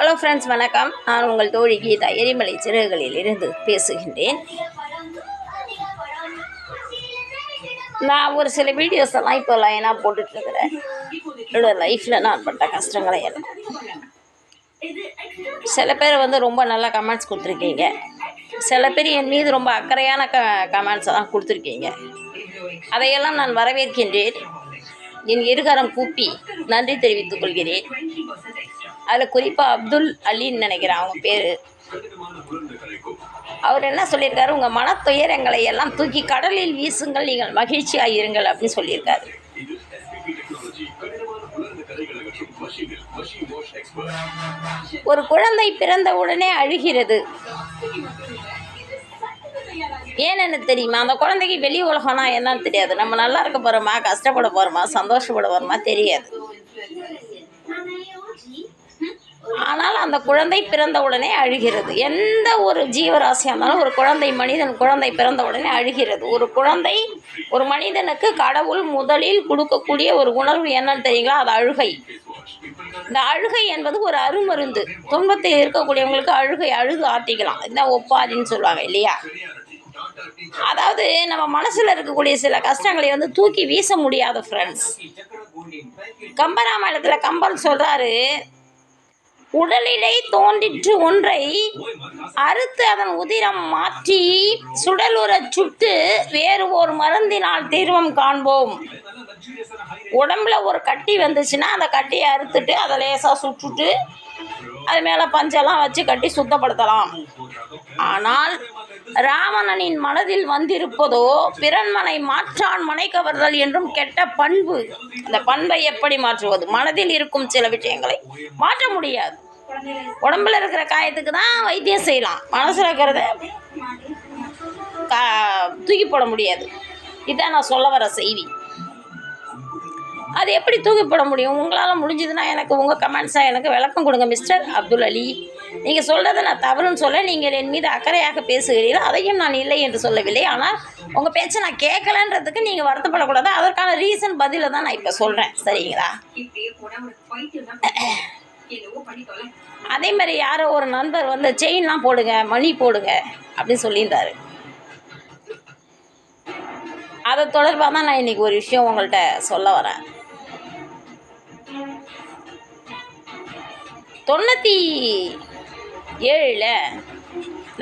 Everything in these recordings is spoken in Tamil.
ஹலோ ஃப்ரெண்ட்ஸ் வணக்கம். நான் உங்கள் தோழி கீதா எரிமலை சிறகுகளில் இருந்து பேசுகின்றேன். நான் ஒரு சில வீடியோஸ் எல்லாம் இப்போ லைனாக போட்டுட்ருக்கிறேன். என்னோட லைஃப்பில் நான் பட்ட கஷ்டங்களை எல்லாம். சில பேர் வந்து ரொம்ப நல்ல கமெண்ட்ஸ் கொடுத்துருக்கீங்க. சில பேர் என் மீது ரொம்ப அக்கறையான க கமெண்ட்ஸ் எல்லாம் கொடுத்துருக்கீங்க. அதையெல்லாம் நான் வரவேற்கின்றேன். என் இருகரம் கூப்பி நன்றி தெரிவித்துக் கொள்கிறேன். அதில் குறிப்பாக அப்துல் அலின்னு நினைக்கிறேன் அவங்க பேர். அவர் என்ன சொல்லியிருக்காரு? உங்கள் மனத்துயரங்களை எல்லாம் தூக்கி கடலில் வீசுங்கள் நீங்கள் மகிழ்ச்சியாக இருங்கள் அப்படின்னு சொல்லியிருக்காரு. ஒரு குழந்தை பிறந்த உடனே அழுகிறது. ஏன்னு தெரியுமா? அந்த குழந்தைக்கு வெளி உலகம்னா என்னன்னு தெரியாது. நம்ம நல்லா இருக்க போகிறோமா கஷ்டப்பட போகிறோமா சந்தோஷப்பட போகிறோமா தெரியாது. ஆனால் அந்த குழந்தை பிறந்த உடனே அழுகிறது. எந்த ஒரு ஜீவராசியாக இருந்தாலும் ஒரு குழந்தை மனிதன் குழந்தை பிறந்த உடனே அழுகிறது. ஒரு குழந்தை ஒரு மனிதனுக்கு கடவுள் முதலில் கொடுக்கக்கூடிய ஒரு உணர்வு என்னன்னு தெரியுங்களா? அது அழுகை. இந்த அழுகை என்பது ஒரு அருமருந்து. துன்பத்தில் இருக்கக்கூடியவங்களுக்கு அழுகை அழுது ஆட்டிக்கலாம். இதுதான் ஒப்பாரின்னு சொல்லுவாங்க இல்லையா? அதாவது நம்ம மனசில் இருக்கக்கூடிய சில கஷ்டங்களை வந்து தூக்கி வீச முடியாத ஃப்ரெண்ட்ஸ் கம்பராமாயணத்தில் கம்பன் சொல்கிறாரு உடலிலே தோன்றிற்று ஒன்றை அறுத்து அதன் உதிரம் மாற்றி சுடலுறச் சுட்டு வேறு ஒரு மருந்தினால் தீர்வம் காண்போம். உடம்புல ஒரு கட்டி வந்துச்சுன்னா அந்த கட்டியை அறுத்துட்டு அதை லேசாக சுட்டுட்டு அது மேலே பஞ்செல்லாம் வச்சு கட்டி சுத்தப்படுத்தலாம். ஆனால் ராவணனின் மனதில் வந்திருப்பதோ பிறன்மனை மாற்றான் மனை கவர்தல் என்றும் கெட்ட பண்பு. அந்த பண்பை எப்படி மாற்றுவது? மனதில் இருக்கும் சில விஷயங்களை மாற்ற முடியாது. உடம்புல இருக்கிற காயத்துக்கு தான் வைத்தியம் செய்யலாம். மனசில் இருக்கிறத கா தூக்கி போட முடியாது. இதான் நான் சொல்ல வர செய்தி. அது எப்படி தூக்கி போட முடியும்? உங்களால் முடிஞ்சதுன்னா எனக்கு உங்கள் கமெண்ட்ஸாக எனக்கு விளக்கம் கொடுங்க மிஸ்டர் அப்துல் அலி. நீங்கள் சொல்கிறத நான் தவறுன்னு சொல்ல நீங்கள் என் மீது அக்கறையாக பேசுகிறீர்கள். அதையும் நான் இல்லை என்று சொல்லவில்லை. ஆனால் உங்கள் பேச்சை நான் கேட்கலன்றதுக்கு நீங்கள் வருத்தப்படக்கூடாது. அதற்கான ரீசன் பதிலை தான் நான் இப்போ சொல்கிறேன் சரிங்களா? அதே மாதிரி யாரோ ஒரு நண்பர் வந்து செயின்லாம் போடுங்க மணி போடுங்க அப்படின்னு சொல்லியிருந்தாரு. அதை தொடர்பாக தான் நான் இன்றைக்கி ஒரு விஷயம் உங்கள்கிட்ட சொல்ல வரேன். தொண்ணூற்றி ஏழில்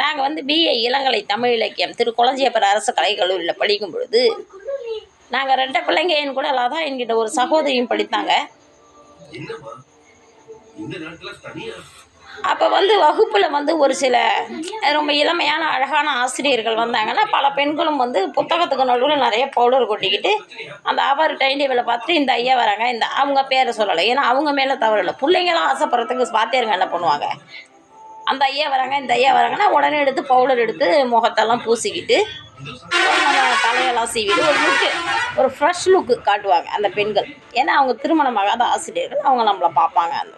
நாங்கள் வந்து பிஏ இளங்கலை தமிழ் இலக்கியம் திரு குளஞ்சியப்பர் அரசு கலைக்கல்லூரியில் படிக்கும் பொழுது நாங்கள் ரெண்டு பிள்ளைங்க என் கூட அதான் என்கிட்ட ஒரு சகோதரியும் படித்தாங்க. அப்போ வந்து வகுப்பில் வந்து ஒரு சில ரொம்ப இளமையான அழகான ஆசிரியர்கள் வந்தாங்கன்னா பல பெண்களும் வந்து புத்தகத்துக்கு நடுவில் நிறைய பவுடர் கொட்டிக்கிட்டு அந்த அவர் டைம் டேபிளை பார்த்துட்டு இந்த ஐயா வராங்க இந்த அவங்க பேரை சொல்லலை. ஏன்னா அவங்க மேலே தவறு இல்லை. பிள்ளைங்களாம் ஆசைப்படுறதுக்கு பார்த்தேருங்க என்ன பண்ணுவாங்க? அந்த ஐயா வராங்க இந்த ஐயா வராங்கன்னா உடனே எடுத்து பவுடர் எடுத்து முகத்தெல்லாம் பூசிக்கிட்டு தலையெல்லாம் சீவிட்டு ஒரு லுக்கு ஒரு ஃப்ரெஷ் லுக்கு காட்டுவாங்க அந்த பெண்கள். ஏன்னா அவங்க திருமணமாகாத ஆசிரியர்கள் அவங்க நம்மளை பார்ப்பாங்க அந்த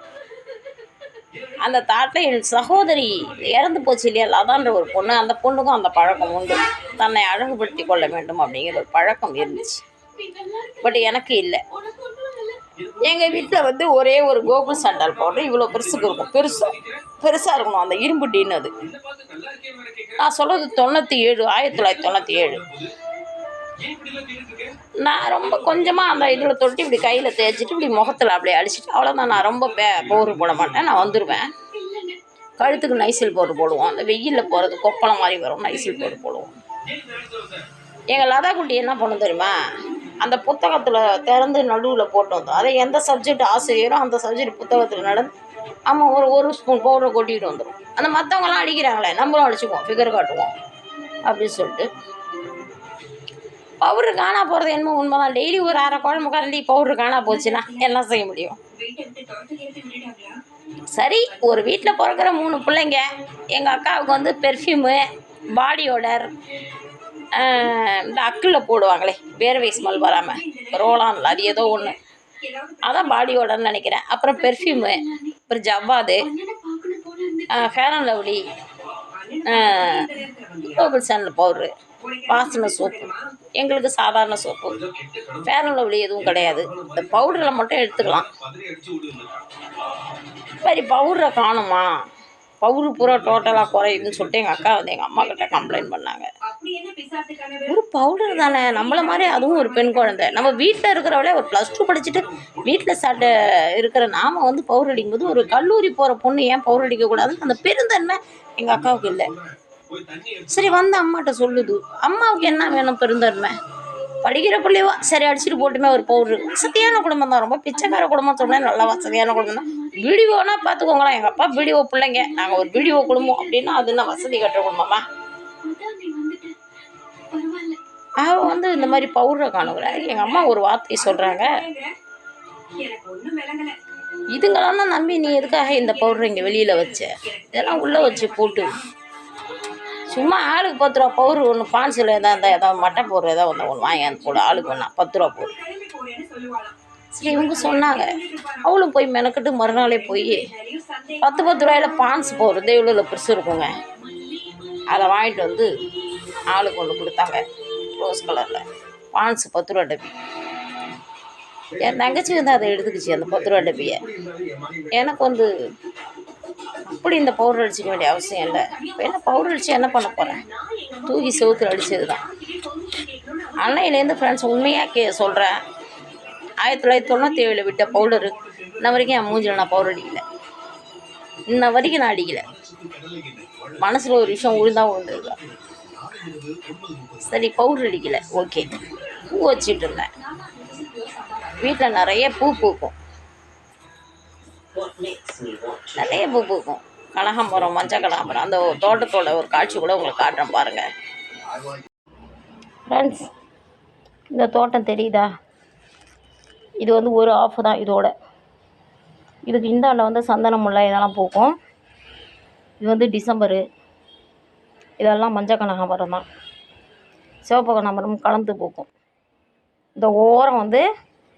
அந்த தாட்டில் என் சகோதரி இறந்து போச்சு இல்லையா? லதான்ற ஒரு பொண்ணு. அந்த பொண்ணுக்கும் அந்த பழக்கம் உண்டு. தன்னை அழகுபடுத்தி கொள்ள வேண்டும் அப்படிங்கிற ஒரு பழக்கம் இருந்துச்சு. பட் எனக்கு இல்லை. எங்கள் வீட்டில் வந்து ஒரே ஒரு கோகுல் சாண்டால் பவுடர். இவ்வளோ பெருசுக்கு இருக்கும். பெருசாக பெருசாக இருக்கணும். அந்த இரும்பு டீன் அது. நான் சொல்கிறது தொண்ணூற்றி ஏழு ஆயிரத்தி தொள்ளாயிரத்தி தொண்ணூற்றி ஏழு. நான் ரொம்ப கொஞ்சமாக அந்த இதில் தொட்டு இப்படி கையில் தேய்ச்சிட்டு இப்படி முகத்தில் அப்படியே அடிச்சுட்டு அவ்வளோதான் நான் ரொம்ப பே பவுடர் போட மாட்டேன். நான் வந்துடுவேன் கழுத்துக்கு நைசில் பவுடர் போடுவோம். அந்த வெயிலில் போகிறது கொப்பளம் மாதிரி வரும். நைசில் பவுடர் போடுவோம். எங்கள் லதா குட்டி என்ன பண்ணும் தெரியுமா? அந்த புத்தகத்தில் திறந்து நடுவில் போட்டு வந்தோம். அதை எந்த சப்ஜெக்ட் ஆசிரியரோ அந்த சப்ஜெக்ட் புத்தகத்தில் நடந்து நம்ம ஒரு ஒரு ஸ்பூன் பவுடரை கொட்டிகிட்டு வந்துடும் அந்த மற்றவங்களாம் அடிக்கிறாங்களே. நம்மளும் அடிச்சுக்குவோம். ஃபிகர் காட்டுவோம். அப்படின்னு சொல்லிட்டு பவுட்ரு காணா போகிறது என்னமோ உண்மைதான். டெய்லி ஒரு அரை குழம்பு கரண்டி பவுட்ரு காணா போச்சுன்னா என்ன செய்ய முடியும்? சரி ஒரு வீட்டில் பிறக்கிற மூணு பிள்ளைங்க எங்கள் அக்காவுக்கு வந்து பெர்ஃப்யூமு பாடி ஓடர் இந்த அக்கில் போடுவாங்களே வேர்வை ஸ்மெல் வராமல் ரோலான்ல அது ஏதோ ஒன்று அதான் பாடி ஓடர்னு நினைக்கிறேன். அப்புறம் பெர்ஃப்யூமு அப்புறம் ஜவ்வாது ஃபேர் அண்ட் லவ்லி கோகுல் சேனல் பவுட்ரு வாசனை சோப்பு எங்களுக்கு சாதாரண சோப்பு. ஃபேர் அண்ட் லவ்லி எதுவும் கிடையாது. இந்த பவுடரில் மட்டும் எடுத்துக்கலாம். சரி பவுடரை காணுமா? பவுரு பூரா டோட்டலாக குறையுதுன்னு சொல்லிட்டு எங்கள் அக்கா வந்து எங்கள் அம்மா கிட்ட கம்ப்ளைண்ட் பண்ணாங்க. ஒரு பவுடர் தானே? நம்மள மாதிரி அதுவும் ஒரு பெண் குழந்தை. நம்ம வீட்டில் இருக்கிறவளே ஒரு ப்ளஸ் டூ படிச்சுட்டு வீட்டில் சாட்ட இருக்கிற நாம் வந்து பவுடர் அடிக்கும்போது ஒரு கல்லூரி போகிற பொண்ணு ஏன் பவுடர் அடிக்கக்கூடாதுன்னு அந்த பெருந்தன்மை எங்கள் அக்காவுக்கு இல்லை. சரி வந்து அம்மாட்ட சொல்லுது. அம்மாவுக்கு என்ன வேணும் பெருந்தன்மை? படிக்கிற பிள்ளைவா சரி அடிச்சுட்டு போட்டுமே ஒரு பவுட்ரு வசதியான குடும்பம் தான். ரொம்ப பிச்சைக்கார குடும்பம் சொன்னேன். நல்லா வசதியான குடும்பம் தான். வீடியோனா பார்த்துக்கோங்களேன். எங்கள் அப்பா வீடியோ பிள்ளைங்க. நாங்கள் ஒரு வீடியோ குடும்பம். அப்படின்னா அது என்ன வசதி கட்டுற குடும்பமா? அவ வந்து இந்த மாதிரி பவுடரை காணுங்கிற எங்கள் அம்மா ஒரு வார்த்தை சொல்கிறாங்க இதுங்களெல்லாம் நம்பி நீ எதுக்காக இந்த பவுடரை இங்கே வெளியில் வச்ச? இதெல்லாம் உள்ளே வச்சு போட்டு சும்மா ஆளுக்கு பத்து ரூபா பவுரு ஒன்று பான்சில் எதாவது இருந்தால் ஏதாவது மட்டை பவுடர் ஏதாவது ஒன்று ஒன்று வாங்கி அந்த போடு. ஆளுக்கு ஒன்றா பத்து ரூபா போடு. சரி இவங்க சொன்னாங்க. அவளும் போய் மெனக்கிட்டு மறுநாளே போய் பத்து பத்து ரூபாயில் பான்ஸ் பவுடர் தேவையில் பெருசு இருக்குங்க. அதை வாங்கிட்டு வந்து ஆளுக்கு ஒன்று கொடுத்தாங்க ரோஸ் கலரில் பான்ஸ் பத்து ரூபா டப்பி. என் தங்கச்சி வந்து அதை எடுத்துக்கிச்சு அந்த பத்து ரூபா டப்பியை. எனக்கு வந்து அப்படி இந்த பவுடர் அடிச்சிக்க வேண்டிய அவசியம் இல்லை. இப்போ என்ன பவுடர் அடித்து என்ன பண்ண போகிறேன் தூக்கி செவுத்துல அடித்தது தான் அன்னையிலேருந்து ஃப்ரெண்ட்ஸ் உண்மையாக கே சொல்கிறேன் ஆயிரத்தி தொள்ளாயிரத்தி தொண்ணூற்றி ஏழில் விட்ட பவுடரு இன்ன வரைக்கும் என் மூஞ்சில் நான் பவுடர் அடிக்கல. இன்ன வரைக்கும் நான் அடிக்கலை. மனசில் ஒரு விஷயம் உழுந்தா உழுந்தது சரி பவுடர் அடிக்கலை. ஓகே பூ வச்சுட்டு இருந்தேன். வீட்டில் நிறைய பூ பூக்கும். நிறைய பூ பூக்கும். கனகாம்பரம் மஞ்சள் கனகாம்பரம் அந்த தோட்டத்தோட ஒரு காட்சி கூட உங்களுக்கு காட்டுறேன் பாருங்கள் ஃப்ரெண்ட்ஸ் இந்த தோட்டம் தெரியுதா? இது வந்து ஒரு ஆஃப் தான் இதோட. இதுக்கு இந்தாண்ட வந்து சந்தன முல்லை இதெல்லாம் பூக்கும். இது வந்து டிசம்பரு. இதெல்லாம் மஞ்சள் கனகாம்பரம் தான். சிவப்பு கனகாம்பரம் கலந்து பூக்கும். இந்த ஓரம் வந்து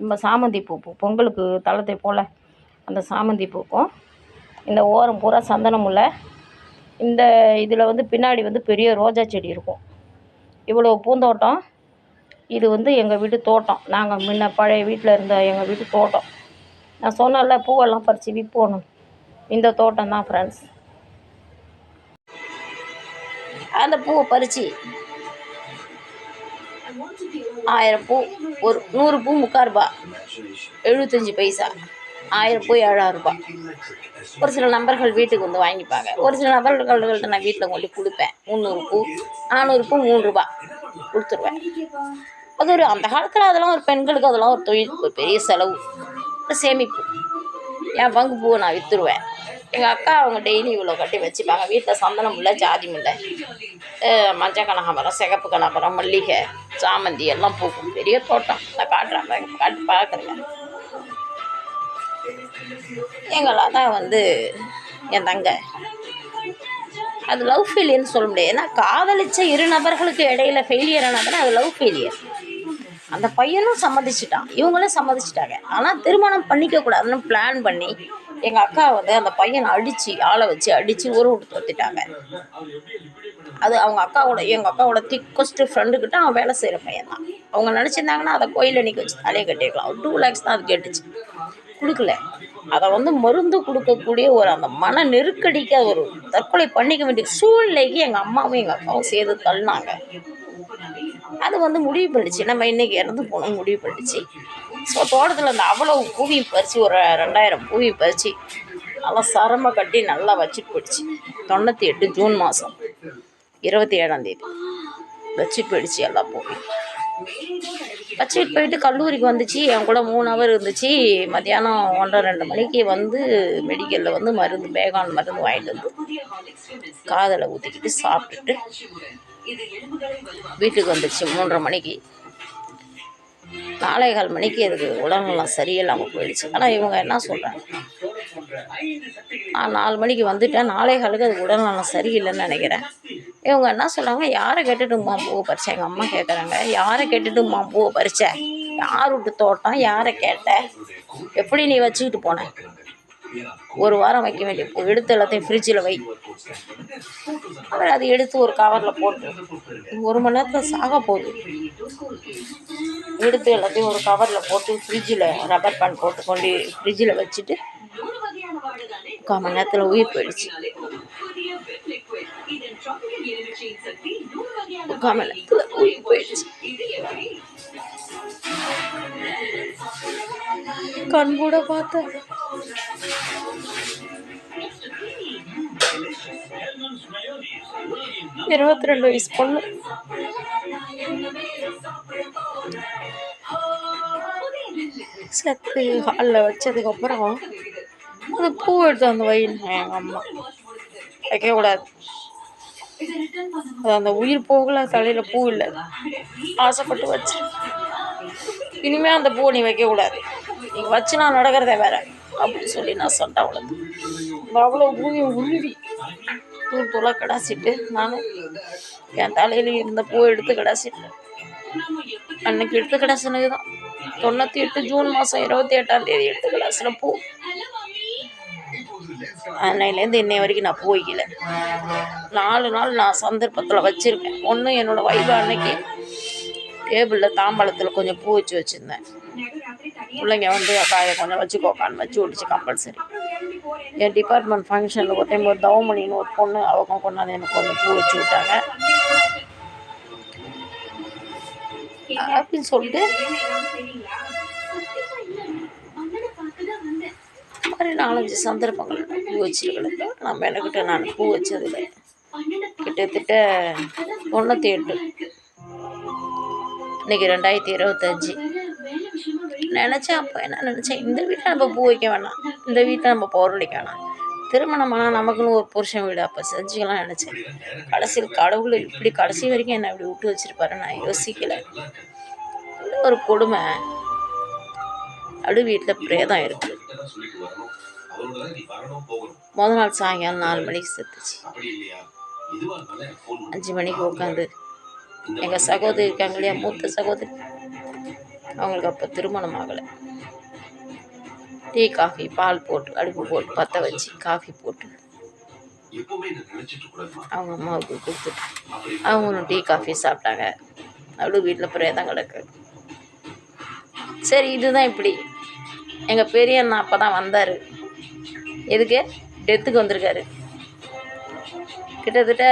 நம்ம சாமந்தி பூ பூ பொங்கலுக்கு தளத்தை போல் அந்த சாமந்தி பூக்கும். இந்த ஓரம் பூரா சந்தன முல்லை இந்த இதில் வந்து பின்னாடி வந்து பெரிய ரோஜா செடி இருக்கும். இவ்வளோ பூந்தோட்டம். இது வந்து எங்கள் வீட்டு தோட்டம். நாங்கள் முன்ன பழைய வீட்டில் இருந்த எங்கள் வீட்டு தோட்டம். நான் சொன்னேன்ல பூவெல்லாம் பறித்து விற்போணும் இந்த தோட்டம் தான் ஃப்ரெண்ட்ஸ் அந்த பூவை பறித்து ஆயிரம் பூ ஒரு நூறு பூ முக்கால் ரூபா. எழுபத்தஞ்சி பைசா. ஆயிரம் பூ ஏழாயிரம் ரூபாய். ஒரு சில நபர்கள் வீட்டுக்கு வந்து வாங்கிப்பாங்க. ஒரு சில நபர்கள்கிட்ட நான் வீட்டில் கொண்டு கொடுப்பேன். முந்நூறு பூ நானூறு பூ மூணு ரூபா கொடுத்துருவேன். அது ஒரு அந்த காலத்தில் அதெல்லாம் ஒரு பெண்களுக்கு அதெல்லாம் ஒரு தொழில் ஒரு பெரிய செலவு. சேமிப்பு. என் பங்கு பூவை நான் விற்றுருவேன் எங்கள் அக்கா அவங்க டெய்லி இவ்வளோ கட்டி வச்சுப்பாங்க. வீட்டில் சந்தனம் இல்லை ஜாதி இல்லை. மஞ்சள் கனகாம்பரம் சிகப்பு கனகாம்பரம் மல்லிகை சாமந்தி எல்லாம் பூக்கும். பெரிய தோட்டம். நான் காட்டுறேன். காட்டு பார்க்குறேன். எங்கள் தான் வந்து என் தங்க. அது லவ் ஃபெயிலியர்னு சொல்ல முடியாது. ஏன்னா காதலிச்ச இரு நபர்களுக்கு இடையில ஃபெயிலியர் ஆனதுன்னா அது லவ் ஃபெயிலியர் அந்த பையனும் சம்மதிச்சிட்டான். இவங்களும் சம்மதிச்சிட்டாங்க. ஆனால் திருமணம் பண்ணிக்க கூடாதுன்னு பிளான் பண்ணி எங்கள் அக்கா வந்து அந்த பையனை அடித்து ஆளை வச்சு அடித்து ஊரை விட்டு தொத்திட்டாங்க அது அவங்க அக்காவோட எங்கள் அக்காவோட திக்கஸ்ட் ஃப்ரெண்டுக்கிட்ட அவன் வேலை செய்கிற பையன் தான். அவங்க நினச்சிருந்தாங்கன்னா அதை கோயிலில் நிற்க வச்சு தலையை கட்டிருக்கலாம் டூ லேக்ஸ் தான் அது கேட்டுச்சு. கொடுக்கல. அதை வந்து மருந்து கொடுக்கக்கூடிய ஒரு அந்த மன நெருக்கடிக்கு ஒரு தற்கொலை பண்ணிக்க வேண்டிய சூழ்நிலைக்கு எங்கள் அம்மாவும் எங்கள் அப்பாவும் சேர்த்து தள்ளினாங்க. அது வந்து முடிவு பண்ணிச்சு நம்ம இன்னைக்கு இறந்து போகணும் முடிவு பண்ணிச்சு ஸோ தோட்டத்தில் அந்த அவ்வளோ பூவியும் பறித்து ஒரு ரெண்டாயிரம் பூவியும் பறித்து நல்லா சரமாக கட்டி நல்லா வச்சுட்டு போயிடுச்சு. தொண்ணூற்றி எட்டு ஜூன் மாதம் இருபத்தி ஏழாம் தேதி. வச்சுட்டு போயிடுச்சு எல்லா பூவியும் வச்சுட்டு போயிட்டு கல்லூரிக்கு வந்துச்சு. என் கூட மூணு ஹவர் இருந்துச்சு. மத்தியானம் ஒன்றரை ரெண்டு மணிக்கு வந்து மெடிக்கலில் வந்து மருந்து பேகான் மருந்து வாங்கிட்டு வந்து காதலை ஊற்றிக்கிட்டு சாப்பிட்டுட்டு வீட்டுக்கு வந்துடுச்சு மூன்றரை மணிக்கு. நாலே கால் மணிக்கு அதுக்கு உடல்நலம் சரியில்லாமல் போயிடுச்சு. ஆனால் இவங்க என்ன சொல்கிறாங்க நான் நாலு மணிக்கு வந்துட்டேன். நாலே காலுக்கு அதுக்கு உடல்நலம் சரியில்லைன்னு நினைக்கிறேன். இவங்க என்ன சொல்கிறாங்க யாரை கேட்டுட்டுமா பூவை பறிச்சேன் எங்கள் அம்மா கேட்குறாங்க யாரை கேட்டுட்டுமா பூவை பறிச்ச? யார் விட்டு தோட்டம்? யாரை கேட்ட? எப்படி நீ வச்சுக்கிட்டு போன? ஒரு வாரம் வைக்க வேண்டிய பூ எடுத்து எல்லாத்தையும் ஃப்ரிட்ஜில் வை. அப்புறம் அதை எடுத்து ஒரு கவரில் போட்டு ஒரு மணி நேரத்தில் சாக போகுது. எடுத்து எல்லாத்தையும் ஒரு கவரில் போட்டு ஃப்ரிட்ஜில் ரப்பர் பேண்ட் போட்டு கொண்டு ஃப்ரிட்ஜில் வச்சுட்டு முக்கால் மணி நேரத்தில் உயிர் போயிடுச்சு. போயிடுச்சு கண் கூட பார்த்தேன் இருபத்தி ரெண்டு வயசு பொண்ணு. செத்து ஹாலில் வச்சதுக்கப்புறம் அது பூ எடுத்து அந்த வைன்னு எங்கள் அம்மா. வைக்கக்கூடாது அது அந்த உயிர் போகல தலையில் பூ இல்லை. ஆசைப்பட்டு வச்சு. இனிமேல் அந்த பூவை நீ வைக்கக்கூடாது நீ வச்சு நான் நடக்கிறதே வேற. அப்படின்னு சொல்லி நான் சண்டை அவ்வளோ அவ்வளோ பூமியை உருவி. தூள் தூளாக கடாசிட்டு நான் என் தலையில் இருந்த பூவை எடுத்து கடாசிட்டேன். அன்னைக்கு எடுத்து கடாசினது தான் தொண்ணூற்றி எட்டு ஜூன் மாதம் இருபத்தி எட்டாம் தேதி எடுத்து கடாசின பூ. அன்னையிலேருந்து இன்னை வரைக்கும் நான் போய்க்கல. நாலு நாள் நான் சந்தர்ப்பத்தில் வச்சுருக்கேன். ஒன்று என்னோடய வைபா அன்னைக்கு டேபிளில் தாம்பாளத்தில் கொஞ்சம் பூ வச்சு வச்சுருந்தேன். பிள்ளைங்க வந்து காயை கொஞ்சம் வச்சுக்கோக்கான்னு வச்சு விட்டுச்சு கம்பல்சரி என் டிபார்ட்மெண்ட் ஃபங்க்ஷனில் ஒரு டைம் ஒரு தவமணின்னு ஒரு பொண்ணு அவங்க கொண்டாந்து எனக்கு கொஞ்சம் பூ வச்சு விட்டாங்க. அப்படின்னு சொல்லிட்டு இந்த மாதிரி நாலஞ்சு சந்தர்ப்பங்கள் பூ வச்சிருக்கிறது நம்ம எனக்கிட்ட நான் பூ வச்சதில்லை. கிட்டத்தட்ட தொண்ணூற்றி எட்டு இன்னைக்கு ரெண்டாயிரத்தி இருபத்தஞ்சி. நினச்சேன் அப்போ என்ன நினச்சேன்? இந்த வீட்டில் நம்ம பூ வைக்க வேணாம். இந்த வீட்டில் நம்ம பௌர்ணமிக்க வேணாம் திருமணமானால் நமக்குன்னு ஒரு புருஷன் வீடு. அப்போ செஞ்சுக்கலாம் நினச்சேன். கடைசியில் கடவுள் இப்படி கடைசி வரைக்கும் என்னை இப்படி விட்டு வச்சிருப்பாரு. நான் யோசிக்கலை. ஒரு கொடுமை. அப்படி வீட்டில் பிரேதம் இருக்குது முத நாள் சாயங்காலம் நாலு மணிக்கு செத்துச்சு. அஞ்சு மணிக்கு உட்காந்து எங்கள் சகோதரி இருக்காங்க இல்லையா? மூத்த சகோதரி. அவங்களுக்கு அப்போ திருமணம் ஆகலை. டீ காஃபி பால் போட்டு அடுப்பு போட்டு பற்ற வச்சு காஃபி போட்டு. அவங்க அம்மாவுக்கு கொடுத்துட்டு. அவங்களும் டீ காஃபி சாப்பிட்டாங்க. அப்படியே வீட்டில் பிரேதம் கிடக்கு. சரி இதுதான் இப்படி. எங்கள் பெரிய அண்ணா அப்போ தான் வந்தார். எதுக்கு? டெத்துக்கு வந்திருக்காரு. கிட்டத்தட்ட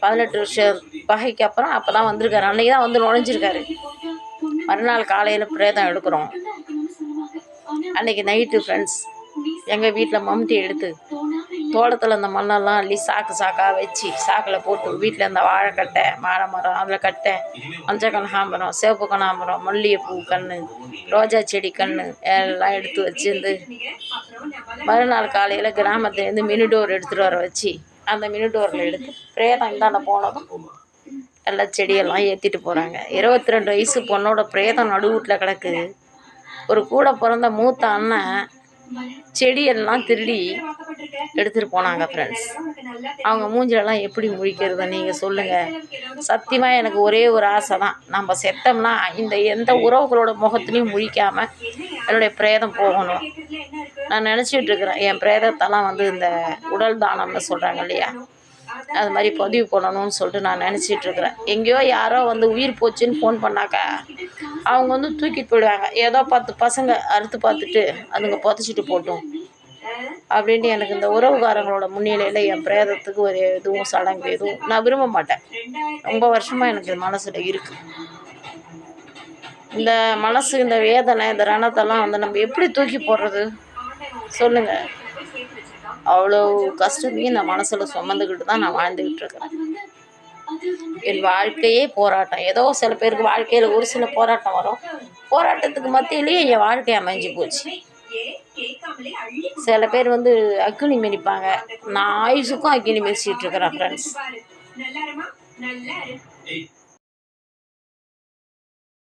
பதினெட்டு வருஷம் பகைக்கு அப்புறம் அப்போ தான் வந்திருக்காரு. அன்றைக்கி தான் வந்து நுழைஞ்சிருக்காரு. மறுநாள் காலையில் பிரேதம் எடுக்கிறோம். அன்றைக்கி நைட்டு ஃப்ரெண்ட்ஸ் எங்கள் வீட்டில் மம்டி எடுத்து தோட்டத்தில் அந்த மண்ணெல்லாம் அள்ளி சாக்கு சாக்காக வச்சு சாக்கில் போட்டு வீட்டில் இந்த வாழைக்கட்டை வாழை மரம் அதில் கட்டை மஞ்சள் கனகாம்பரம் சிவப்பு கனகாம்பரம் மல்லிகைப்பூ கன்று ரோஜா செடி கன்று எல்லாம் எடுத்து வச்சிருந்து மறுநாள் காலையில் கிராமத்துலேருந்து மினி டோர் எடுத்துகிட்டு வர வச்சு அந்த மினி டோரில் எடுத்து பிரேதம் இந்தாண்ட போனதும் எல்லா செடியெல்லாம் ஏற்றிட்டு போகிறாங்க இருபத்தி ரெண்டு வயசு பொண்ணோட பிரேதம் நடுவூட்டில் கிடக்கு கிடக்குது. ஒரு கூட பிறந்த மூத்த அண்ணன் செடியெல்லாம் திருடி எடுத்துகிட்டு போனாங்க ஃப்ரெண்ட்ஸ் அவங்க மூஞ்சிலெல்லாம் எப்படி முழிக்கிறது நீங்கள் சொல்லுங்கள் சத்தியமாக எனக்கு ஒரே ஒரு ஆசை தான் நம்ம செத்தோம்னா இந்த எந்த உறவுகளோட முகத்துலையும் முழிக்காமல் என்னுடைய பிரேதம் போகணும். நான் நினச்சிட்டு இருக்கிறேன் என் பிரேதத்தெல்லாம் வந்து இந்த உடல் தானம்னு சொல்கிறாங்க இல்லையா? அது மாதிரி பதிவு பண்ணணும்னு சொல்லிட்டு நான் நினச்சிட்டு இருக்கிறேன். எங்கேயோ யாரோ வந்து உயிர் போச்சுன்னு ஃபோன் பண்ணாக்கா அவங்க வந்து தூக்கிட்டு போயிடுவாங்க. ஏதோ பத்து பசங்க அறுத்து பார்த்துட்டு அதுங்க புதைச்சிட்டு போட்டும். அப்படின்ட்டு எனக்கு இந்த உறவுகாரங்களோட முன்னிலையில் என் பிரேதத்துக்கு ஒரு எதுவும் சடங்கு எதுவும் நான் விரும்ப மாட்டேன். ரொம்ப வருஷமாக எனக்கு இது மனசில் இருக்குது இந்த மனசு இந்த வேதனை இந்த ரணத்தெல்லாம் வந்து நம்ம எப்படி தூக்கி போடுறது? சொல்லுங்கள் அவ்வளோ கஷ்டத்தையும் இந்த மனசில் சுமந்துக்கிட்டு தான் நான் வாழ்ந்துக்கிட்டு இருக்கிறேன். என் வாழ்க்கையே போராட்டம். ஏதோ சில பேருக்கு வாழ்க்கையில் ஒரு சில போராட்டம் வரும். போராட்டத்துக்கு மத்தியிலேயே என் வாழ்க்கை அமைஞ்சு போச்சு. சில பேர் வந்து அக்கினி மிதிப்பாங்க. நான் ஆயுசுக்கும் அக்கினி மிதிச்சிட்டு இருக்கிறேன் ஃப்ரெண்ட்ஸ்